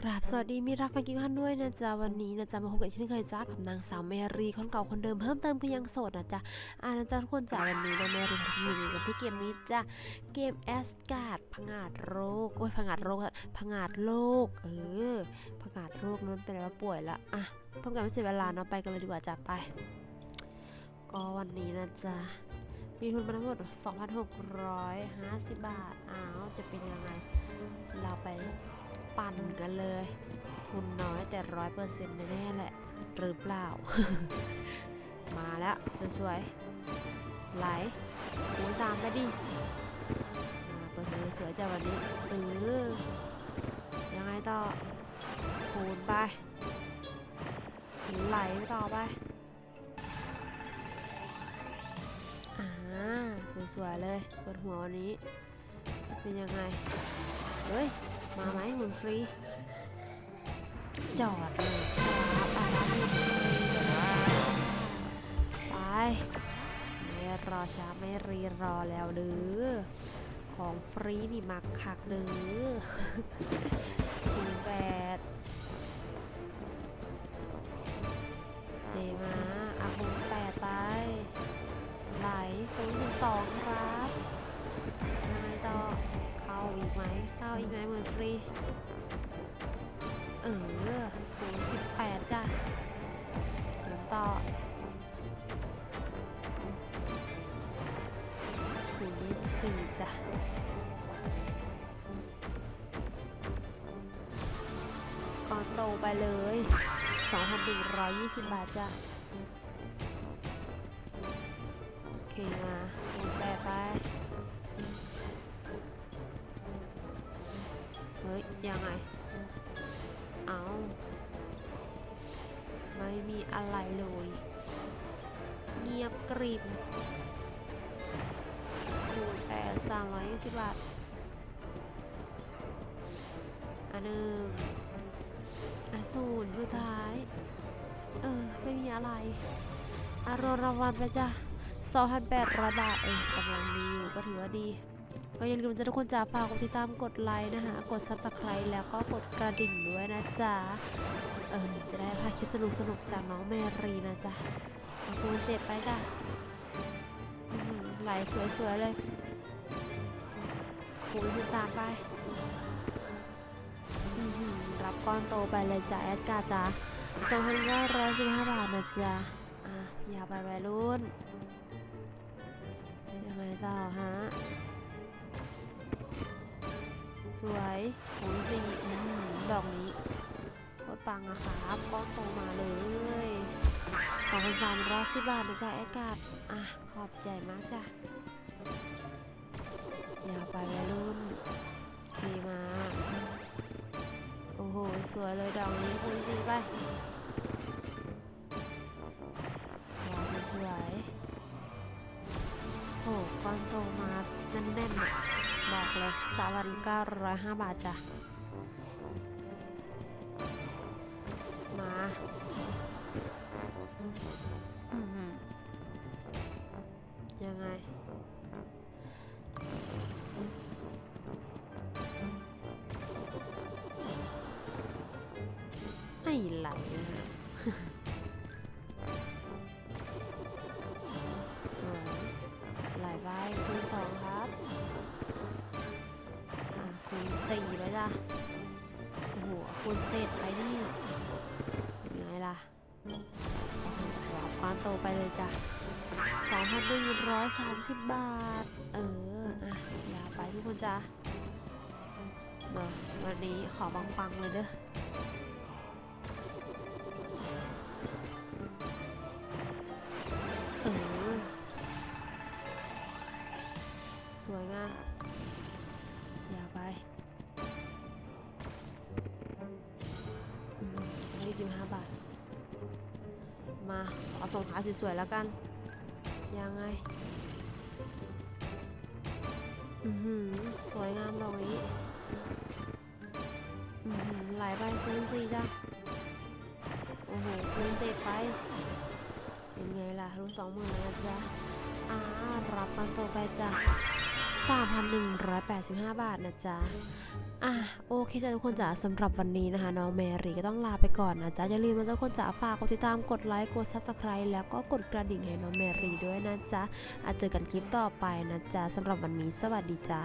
กราบสวัสดีมีรักแฟนกินท่านด้วยนะจ๊ะวันนี้นะจ๊ะมาพบกันเช่นเคยจ้ากับนางสาวเมรีคนเก่าคนเดิมเพิ่มเติมคือยังโสดนะจ๊ะอ่านะจ๊ะทุกคนจ้าวันนี้นะเมรีทำอยู่กันที่เกมนี้จ้ะเกมแอสการ์ดผงาดโรคโอ้ยผงาดโรคอะผงาดโรคเออผงาดโรคนั้นเป็นอะไรว่าป่วยละอะเพิ่มกันไม่เสียเวลาเนาะไปกันเลยดีกว่าจ้ะไป ก็วันนี้นะจ๊ะมีทุนมาทั้งหมด 2,650 บาทอ้าวจะเป็นยังไงเราไป ปั่นกันเลย ทุนน้อยแต่ร้อยเปอร์เซ็นต์แน่แหละ หรือเปล่า มาแล้ว สวยๆ ไหลคูณสามไปดิมาเปิดเผยสวยจ้ะวันนี้เออยังไงต่อ คูณไป ไหลต่อไปสวยๆเลยเปิดหัววันนี้ จะเป็นยังไง เฮ้ย มาไหมหมุนฟรี จอดเลยครับอารับหมุนฟรีไปไป ไม่รอช้าไม่รีรอแล้วเด้อ ของฟรีนี่มักคักเด้อคูณแปด ฟรี เออคูณสิบแปดจ้ะหมุนต่อคูณยี่สิบสี่จ้ะก่อนโตไปเลย2,120บบาทจ้ะโอเคมาแปดไป ยังไง เอาไม่มีอะไรเลย เงียบกริบคูณแปดสามร้อยยี่สิบบาท อันหนึ่งอันศูนย์สุดท้าย เออ ไม่มีอะไรอารมณ์รางวัลไปจ้ะสองพันแปดร้อยบาทเออกำลังดีอยู่ก็ถือว่าดี ก็อย่าลืมจะทุกคนจะฝากกดติดตามกดไลค์นะคะกด subscribe แล้วก็กดกระดิ่งด้วยนะจ๊ะเออจะได้พาคลิปสนุกสนุกจากน้องแมรีนะจ๊ะเอาคูณเจ็ดไปจ้ะไหลสวยๆเลยคูณสิบสามไปอือหือรับก้อนโตไปเลยจ้ะแอดกาจ้ะสองพันเก้าร้อยสิบห้าบาทนะจ๊ะอะอย่าไปวัยรุ่นยังไงต่อฮะ สวยโอ้ยสี่อืมดอกนี้โคตรปังอะครับก้อนโตมาเลยสองพันสามร้อยสิบบาทนะจ๊ะแอาการ์ดอะ ขอบใจมากจ้ะอย่าไปวัยรุ่นเคมา โอ้โห สวยเลยดอกนี้คุณสี่ไป เลยสามพันเก้าร้อยห้าบาทจ้ะ มาอืยังไง ไม่ไหลนะ สี่ะ โอ้โหคุณเจ็ดไปนี่ยังไงล่ะหรับความโตไปเลยจ้ะสองพันหนึ่งร้อยสามสิบบาท เออ อะ อยาไปทุกคนจ้ะเนาะวันนี้ขอปังๆเลยเด้อ 25 บาท มาเอาสองขาสวยๆแล้วกัน ยังไงอือสวยงามดอกนี้ อือหือไหลไปคืนสี่จ้ะ โอ้โหคืนเจ็ดไป เป็นไงล่ะ รู้สองหมื่นแล้วจ้ะอ่ารับมันตัวไปจ้ะ 3,185 บาทนะจ๊ะ อะโอเคจ้ะทุกคนจ๋าสำหรับวันนี้นะคะ น้องแมรี่ก็ต้องลาไปก่อนนะจ๊ะ อย่าลืมนะทุกคนจ๋าฝากกดติดตามกดไลค์กด Subscribe แล้วก็กดกระดิ่งให้น้องแมรี่ด้วยนะจ๊ะอาจเจอกันคลิปต่อไปนะจ๊ะสำหรับวันนี้สวัสดีจ้า